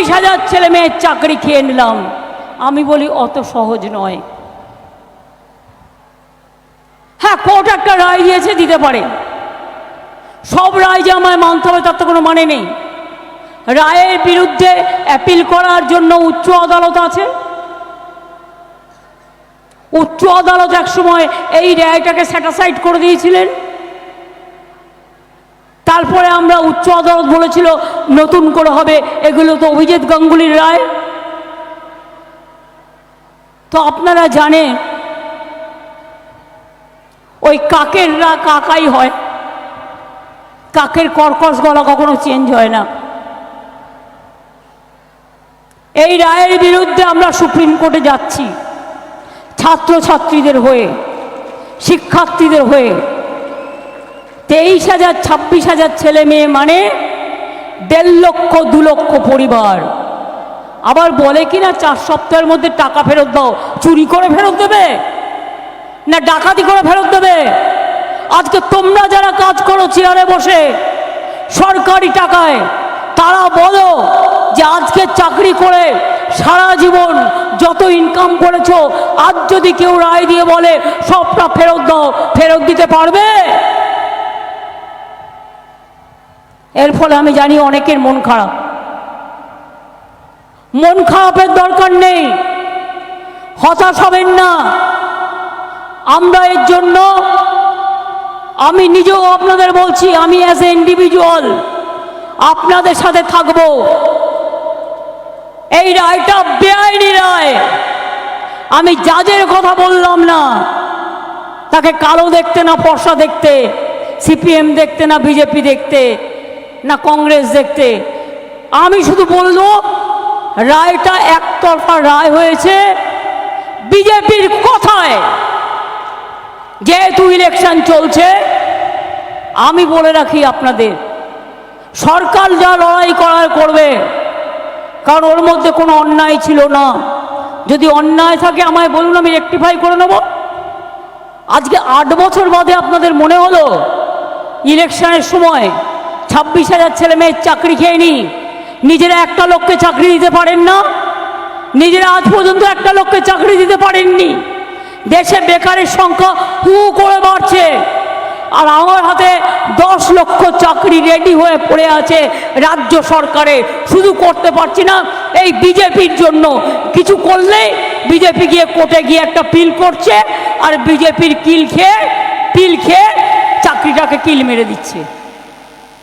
চল্লিশ হাজার ছেলে মেয়ের চাকরি খেয়ে নিলাম। আমি বলি, অত সহজ নয়। হ্যাঁ কোর্ট একটা রায় দিয়েছে, দিতে পারে। সব রায় যে আমায় মানতে হবে, তার তো কোনো মানে নেই। রায়ের বিরুদ্ধে অ্যাপিল করার জন্য উচ্চ আদালত আছে। উচ্চ আদালত এক সময় এই রায়টাকে স্যাটাসাইড করে দিয়েছিলেন। তারপরে আমরা উচ্চ আদালত বলেছিল, নতুন করে হবে। এগুলো তো অভিজিৎ গাঙ্গুলির রায়। তো আপনারা জানেন, ওই কাকেররা কাকাই হয়। কাকের কর্কশ গলা কখনো চেঞ্জ হয় না। এই রায়ের বিরুদ্ধে আমরা সুপ্রিম কোর্টে যাচ্ছি, ছাত্রছাত্রীদের হয়ে, শিক্ষার্থীদের হয়ে। তেইশ হাজার, ছাব্বিশ হাজার ছেলে মেয়ে মানে দেড় লক্ষ, দু লক্ষ পরিবার। আবার বলে কি না, চার সপ্তাহের মধ্যে টাকা ফেরত দাও। চুরি করে ফেরত দেবে? না ডাকাতি করে ফেরত দেবে? আজকে তোমরা যারা কাজ করো চেয়ারে বসে, সরকারি টাকায়, তারা বলো যে আজকে চাকরি করে সারা জীবন যত ইনকাম করেছ, আজ যদি কেউ রায় দিয়ে বলে, সবটা ফেরত দাও, ফেরত দিতে পারবে? এর ফলে আমি জানি অনেকের মন খারাপ। মন খারাপের দরকার নেই। হতাশ হবেন না। আমরা এর জন্য, আমি নিজেও আপনাদের বলছি, আমি অ্যাজ এ ইন্ডিভিজুয়াল আপনাদের সাথে থাকব। এই রায়টা বেআইনি রায়। আমি জাজের কথা বললাম না, তাকে কালো দেখতে না, ফর্সা দেখতে, সিপিএম দেখতে না, বিজেপি দেখতে না কংগ্রেস দেখতে? আমি শুধু বলব, রায়টা একতরফা রায় হয়েছে বিজেপির কথায়। যেহেতু ইলেকশন চলছে, আমি বলে রাখি আপনাদের, সরকার যা লড়াই করার করবে, কারণ ওর মধ্যে কোনো অন্যায় ছিল না। যদি অন্যায় থাকে, আমায় বলুন, আমি রেক্টিফাই করে নেব। আজকে আট বছর বাদে আপনাদের মনে হলো, ইলেকশনের সময় ছাব্বিশ হাজার ছেলে মেয়ের চাকরি খেয়ে নি। নিজেরা একটা লোককে চাকরি দিতে পারেন না। নিজেরা আজ পর্যন্ত একটা লোককে চাকরি দিতে পারেননি। দেশে বেকারের সংখ্যা হু করে বাড়ছে। আর আমার হাতে দশ লক্ষ চাকরি রেডি হয়ে পড়ে আছে রাজ্য সরকারে। শুধু করতে পারছি না, এই বিজেপির জন্য। কিছু করলেই বিজেপি গিয়ে কোর্টে গিয়ে একটা পিল করছে, আর বিজেপির কিল খেয়ে, পিল খেয়ে চাকরিটাকে কিল মেরে দিচ্ছে।